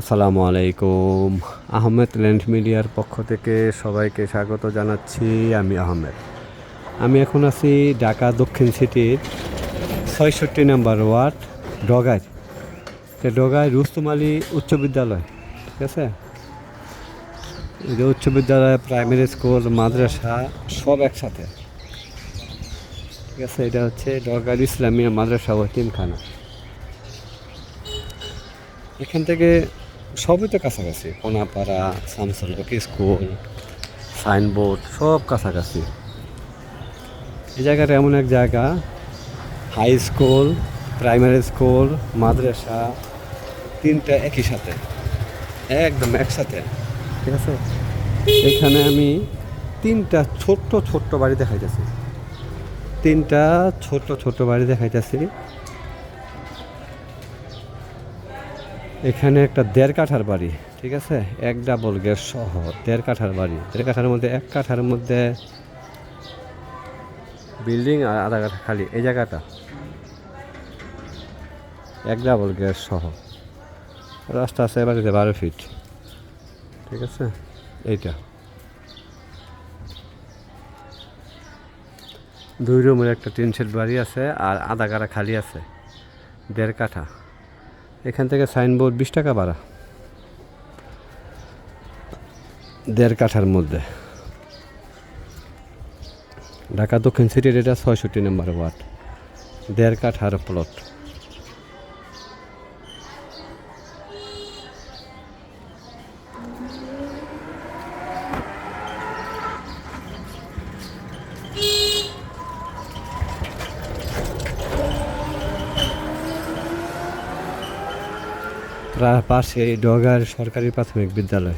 আসসালামু আলাইকুম। আহমেদ ল্যান্ড মিডিয়ার পক্ষ থেকে সবাইকে স্বাগত জানাচ্ছি, আমি আহমেদ। আমি এখন আছি ঢাকা দক্ষিণ সিটির ছয়ষট্টি নাম্বার ওয়ার্ড, ডগায়। সে ডগায় রুস্তম আলী উচ্চ বিদ্যালয়, ঠিক আছে? উচ্চ বিদ্যালয় প্রাইমারি স্কুল মাদ্রাসা, সব একসাথে। ঠিক আছে, এটা হচ্ছে ডগার ইসলামিয়া মাদ্রাসা ও তিনখানা। এখান থেকে সবই তো কাছাকাছি। কোনাপাড়া শামসুলক স্কুল, সাইনবোর্ড, সব কাছাকাছি। এই জায়গাটা এমন এক জায়গা, হাই স্কুল, প্রাইমারি স্কুল, মাদ্রাসা, তিনটা একই সাথে। একদম একসাথে। ঠিক আছে? এখানে আমি তিনটা ছোট্ট ছোট্ট বাড়ি দেখাইতেছি। তিনটা ছোট্ট ছোট্ট বাড়ি দেখাইতেছি। এখানে একটা দেড় কাঠার বাড়ি, ঠিক আছে? এক ডাবল গ্যাস সহ দেড় কাঠার বাড়ি। দেড় কাঠার মধ্যে এক কাঠার মধ্যে বিল্ডিং আর আধা কাঠা খালি, এই জায়গাটা। এক ডাবল গ্যাস সহ। রাস্তা আছে বাড়িতে বারো ফিট, ঠিক আছে? এইটা। দুই রুমের একটা টিন শেড বাড়ি আছে আর আধা কাঠা খালি আছে, দেড় কাঠা। এখান থেকে সাইনবোর্ড বিশ টাকা ভাড়া। দেড় কাঠার মধ্যে। ঢাকা দক্ষিণ সিটির এটা ছয়ষট্টি নম্বর ওয়ার্ড। দেড় কাঠার প্লট পাশে ডগার সরকারি প্রাথমিক বিদ্যালয়।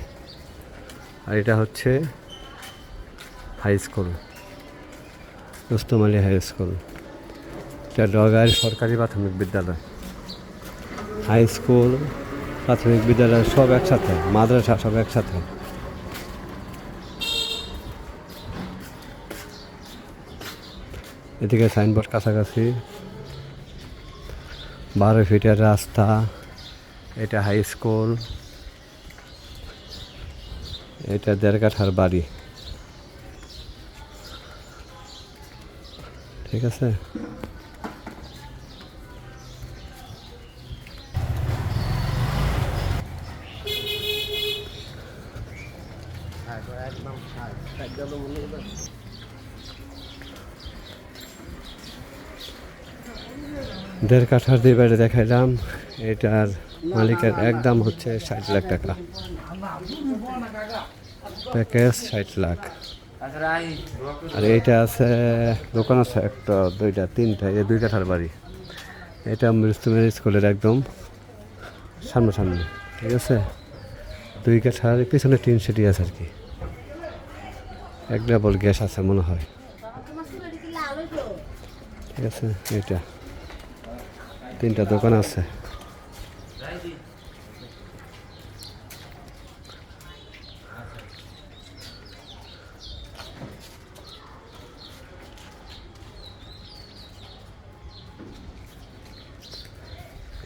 আর এটা হচ্ছে high school Rustam high school এটা ডগার সরকারি প্রাথমিক বিদ্যালয়। হাই স্কুল প্রাথমিক বিদ্যালয় সব একসাথে, মাদ্রাসা সব একসাথে। এদিকে সাইনবোর্ড কাছাকাছি। বারো ফিটের রাস্তা। এটা হাই স্কুল এটা দেড় কাঠার বাড়ি। ঠিক আছে? দেড় কাঠার দিয়ে বাড়ি দেখাইলাম, এটার মালিকের একদম হচ্ছে ষাট লাখ টাকা। প্যাকেজ ষাট লাখ। আর এইটা আছে, দোকান আছে একটা, দুইটা, তিনটা, এই দুই কাঠার বাড়ি। এটা মৃত্যুমের স্কুলের একদম সামনাসামনি, ঠিক আছে? দুই কাঠার পিছনে টিন সিটি আছে আর কি। এক ডাবল গ্যাস আছে মনে হয়। ঠিক আছে, এইটা। তিনটা দোকান আছে।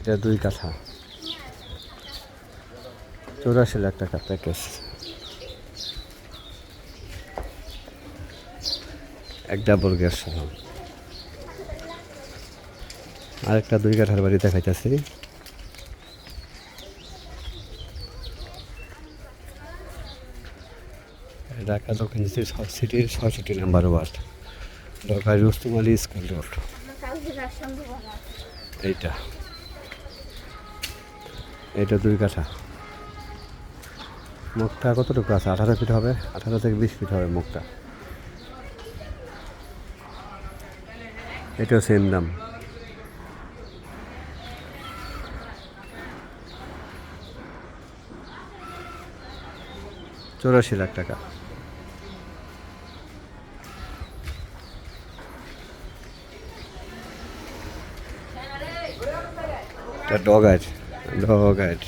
এটা দুই কাঠা। চৌরাশি লাখ টাকা প্যাকেজ এক ডাবল গ্যাস সহ। আরেকটা দুই কাঠার বাড়ি দেখাইতেছি। ঢাকা দক্ষিণ সিটির ছয়ষট্টি number ward Dhaka Rustam Ali school road. এইটা। এটা দুই কাঠা। মুখটা কতটুকু আছে? আঠারো ফিট হবে, আঠারো থেকে বিশ ফিট হবে মুখটা। এটাও সেম দাম। চৌরাশি লাখ টাকা। এটা ডগার at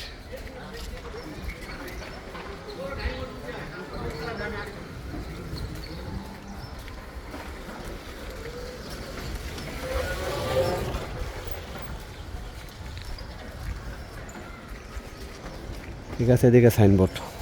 ঠিক আছে এদিকে সাইনবোর্ড